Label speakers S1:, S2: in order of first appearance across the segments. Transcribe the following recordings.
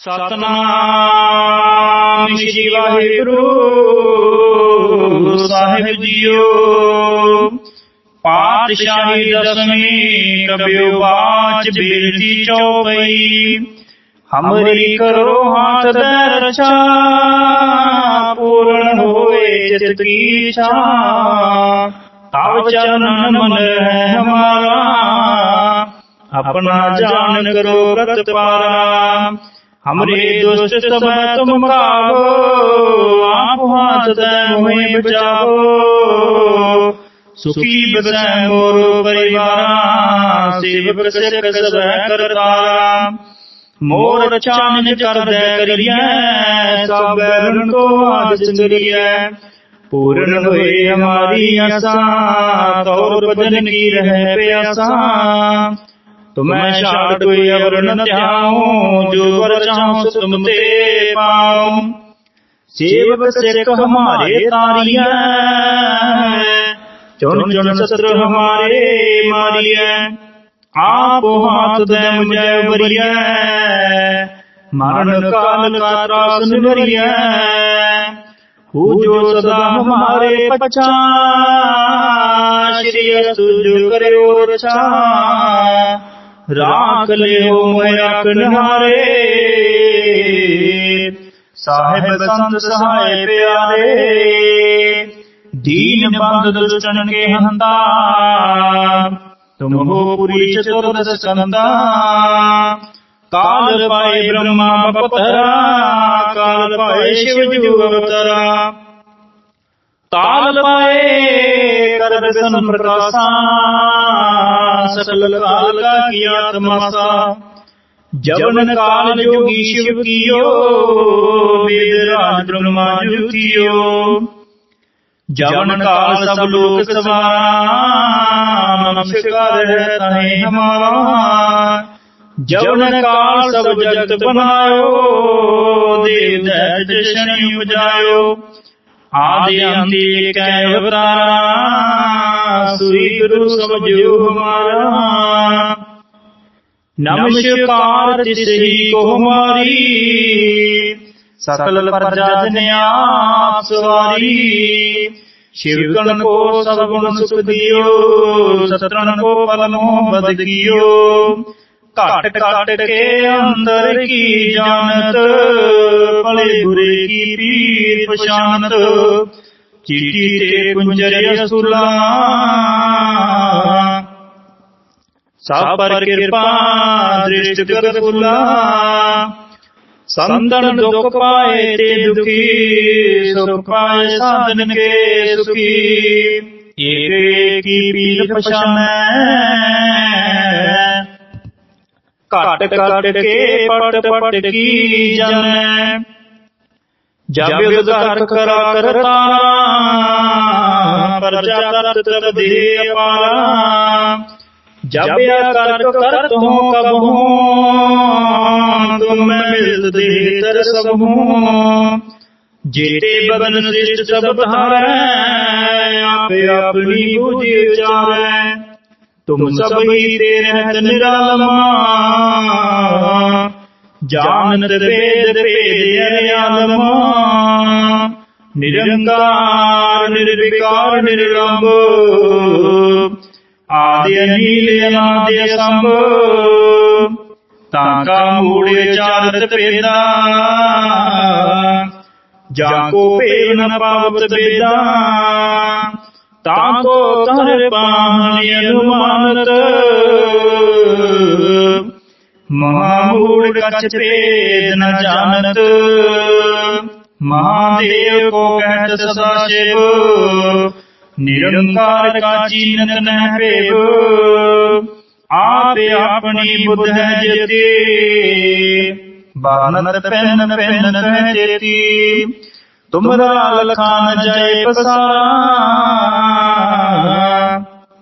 S1: ਸਤਨਾਮ ਸ੍ਰੀ ਵਾਹਿਗੁਰੂ ਸਾਹਿਬ ਜੀਓ ਪਾਤਸ਼ਾਹੀ ਦਸਵੀਂ ਕਬਿਓ ਬਾਚ ਬੇਨਤੀ ਚੌਪਈ ਹਮਰੀ ਕਰੋ ਹਾਥ ਦੇ ਰਛਾ ਪੂਰਨ ਹੋਏ ਚਿਤ ਕੀ ਇੱਛਾ ਤਵ ਚਰਨ ਮਨ ਹੈ ਹਮਾਰਾ अपना जान करो व्रत पारा हमरे दुष्ट समय तुम खाओ। आप हाथ दे मोहे बचाओ सुखी बसै मोर परिवारा सेवक सिख सब करतारा मोर चान कर दे करिए सब बैरन को आज चंगरिए पूर्ण हुए हमारी आशा। तौर बदन की रहे प्यासा। तुम्हें शाट कोई अवर न त्याऊं जो वर चाहूँ सो तुम ते पाऊँ। सेवक सिख हमारे तारिया। चुन चुन सत्र हमारे मारिया। आप हाथ दे मुझे बरिया मरण काल का त्रास निवरिया हु जो सदा हमारे पचा श्री सुज करो रचा राख ले हो मोया कन्हारे साहेब संत सहाय प्यारे दीन बंद दुष्टन के हंता तुम हो पुरी चतुर्दश स्कंदा काल पाए ब्रह्मा बपतरा काल पाए शिव जू अवतरा ताल पाए कर दर्शन प्रकाशा सकल काल का किया तमाशा जवन काल जोगी शिव कियो वेद राज ब्रह्मा जू कियो जवन काल सब लोक सवारा नमस्कार है तहे हमारा। जवन काल सब जगत बनायो देव दैत शनि उपजायो आदि अंति कै अवतारा सुरी गुरु समझो हमारा नमस्कार तिसही को हमारी सकल प्रजा जन आप सवारी शिवगण को सब गुण सुख दियो सतरन को पलमो बद कियो काट काट के अंदर की जानत भले बुरे की पीर पशानत चीटी ते कुंजर सुला सब पर कृपा दृष्ट कर फुला संतन दुख पाए ते दुखी सुख पाए साधन के सुखी एक एक की पीर पशान काट काट के पट पट की जन जब युद्ध कर करा करता प्रजा तब दे पारा जब कर कर तो कब हूँ तुम मिल दे तर सब हूँ जेते बदन श्रेष्ठ सब धारे आप अपनी बुझ चारे तुम सब ही तेरे निरालमा जानत वेद भेद अरियालमा निरंकार निर्विकार निर्लंब आदि अनिल अनादि असंभ ताका मूड़ चारत पेदा। जाको पेर न पावत बेदा। ताको कर पानी महामूढ़ कछ न जानत। महादेव को कहत सदा शिव। निरंकार का चीनत न पेव आप अपनी बुद्ध जते। बानत पेन पेन कह जेती। तुमरा लखान जय पसारा।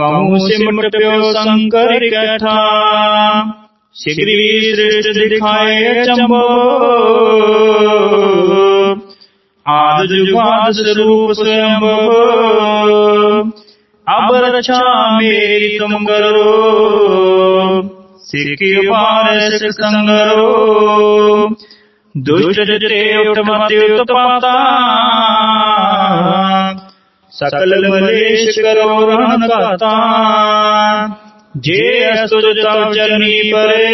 S1: कहूँ सिमट प्यो शंकर कथा शीघ्र श्रेष्ठ दिखाए चंबो। आद जुगाद स्वरूप स्वयं अब रक्षा मेरी तुम करो। सिक्के पारस संगरो। दुष्ट ते उठ मत पाता सकल मलेश करो रहन का जे अस्तुत तव चरणी परे।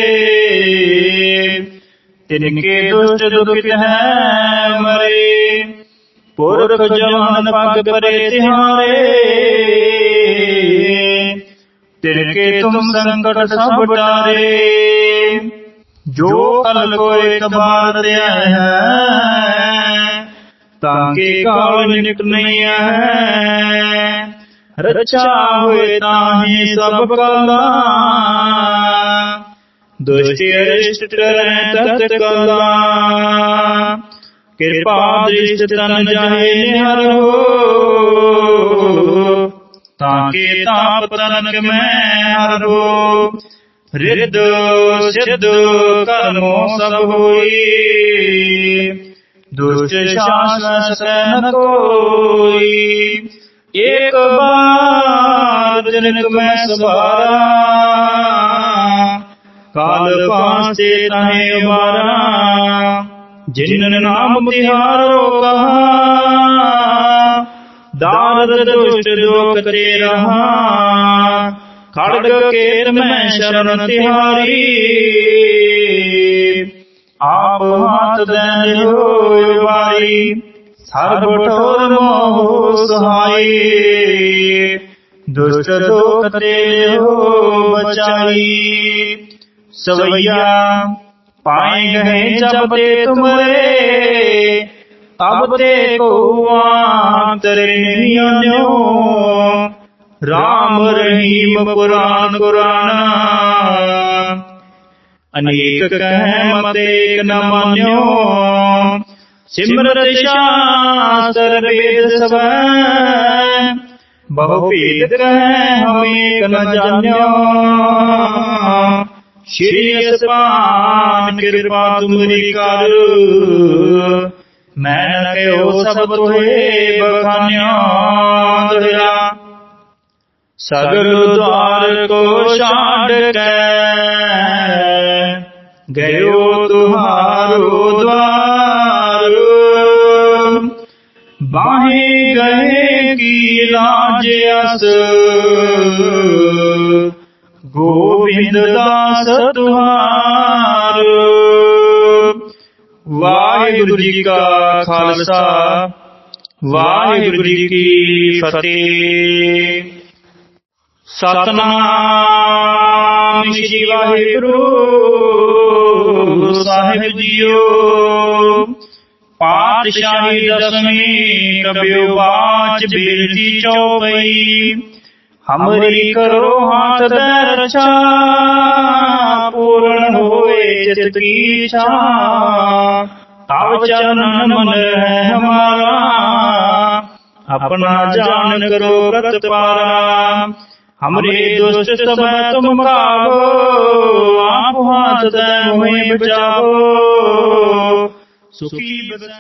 S1: तिनके दुष्ट दुखित हैं मरे। पुरख जवान पग परे तिहारे। तिनके तुम संकट सब टारे जो कल को एक बार हैं ਤਾਂ ਕੇ ਕਾਲ ਨਿਕ ਨਹੀਂ ਹੈ ਰਚਾ ਹੋਏ ਤਾਹੀ ਸਭ ਕਲਾ ਦੁਸ਼ਟ ਅਰਿਸ਼ਟ ਕਰੈ ਤਤ ਕਲਾ ਕਿਰਪਾ ਦ੍ਰਿਸ਼ਟ ਤਨ ਜਾਹੇ ਨਿਹਰੋ ਤਾਂ ਕੇ ਤਾਪ ਤਨਕ ਮੈਂ ਹਰੋ ਰਿੱਧ ਸਿੱਧ ਕਰਮੋ ਸਭ ਹੋਈ ਦੁਸ਼ਟ ਸ਼ਾਸਨ ਸਕੈ ਕੋਈ ਏਕ ਬਾਰ ਜਨਕ ਮੈਂ ਸਵਾਰਾ ਕਾਲ ਪਾਸੇ ਤਹੇ ਉਬਾਰਾ ਜਿਨ ਨਾਮ ਤਿਹਾਰੋ ਕਹਾ ਦਾਨਦ ਦੁਸ਼ਟ ਲੋਕ ਤੇ ਰਹਾ ਖੜਗ ਕੇਤ ਮੈਂ ਸ਼ਰਨ ਤਿਹਾਰੀ ਆਪ ਹੱਥ ਦੇਨ ਹੋਇ ਵਾਰੀ। ਸਰਬ ਠੋਰ ਮੋਹ ਸਹਾਈ। ਦੁਸ਼ਟ ਲੋਕ ਤੇ ਹੋ ਬਚਾਈ। ਸਵਈਆ ਪਾਏ ਗਏ ਜਬ ਤੇ ਤੁਮਰੇ। ਤਬ ਤੇ ਕੋ ਆਂਤਰੇ ਨਹੀਂ ਆਨਿਓ ਰਾਮ ਰਹੀਮ ਕੁਰਾਨ ਕੁਰਾਨ अनेक कह मत एक न मान्यो। सिमरत शास्त्र वेद सब बहुपीत कह हम एक न जान्यो। श्री पान कृपा तुम्हारी कर। मैं न कहो सब तुहे बखान्यो दोहरा सगर द्वार को छाड़ के गयो तुम्हारो द्वार बाहे गए की लाज अस गोविंद दास तुम्हार वाहिगुरु जी का खालसा ਵਾਹਿਗੁਰੂ ਜੀ ਕੀ ਫਤਿਹ ਸਤਨਾਮ ਸ੍ਰੀ ਵਾਹਿਗੁਰੂ ਸਾਹਿਬ ਜੀਓ ਪਾਤਸ਼ਾਹੀ ਦਸਵੀਂ ਕਬਿਓ ਬਾਚ ਬੇਨਤੀ ਚੌਪਈ ਹਮਰੀ ਕਰੋ ਹਾਥ ਦੇ ਰਛਾ ਪੂਰਨ ਹੋਏ ਚਿਤ ਕੀ ਇੱਛਾ ਤਵ ਚਰਨ ਮਨ ਹੈ ਹਮਾਰਾ अपना जान करो व्रत पारा हमरे दुष्ट सब तुम खाओ। आप हाथ दे मोहि बचाओ सुखी बसा